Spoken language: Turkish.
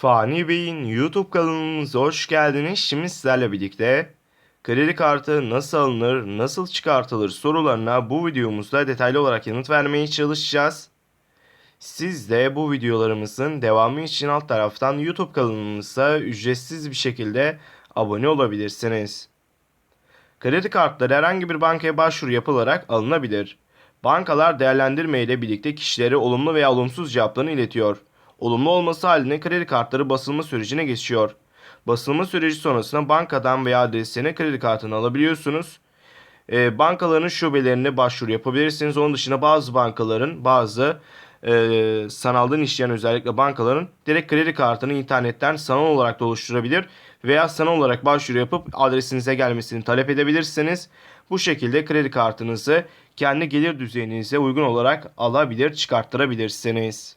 Fani Bey'in YouTube kanalımıza hoş geldiniz. Şimdi sizlerle birlikte kredi kartı nasıl alınır, nasıl çıkartılır sorularına bu videomuzda detaylı olarak yanıt vermeye çalışacağız. Siz de bu videolarımızın devamı için alt taraftan YouTube kanalımıza ücretsiz bir şekilde abone olabilirsiniz. Kredi kartları herhangi bir bankaya başvuru yapılarak alınabilir. Bankalar değerlendirme ile birlikte kişilere olumlu veya olumsuz cevaplarını iletiyor. Olumlu olması halinde kredi kartları basılma sürecine geçiyor. Basılma süreci sonrasında bankadan veya adresine kredi kartını alabiliyorsunuz. E, bankaların şubelerine başvuru yapabilirsiniz. Onun dışında bazı bankaların bazı e, sanaldan işleyen özellikle bankaların direkt kredi kartını internetten sanal olarak da oluşturabilir veya sanal olarak başvuru yapıp adresinize gelmesini talep edebilirsiniz. Bu şekilde kredi kartınızı kendi gelir düzeyinize uygun olarak alabilir, çıkarttırabilirsiniz.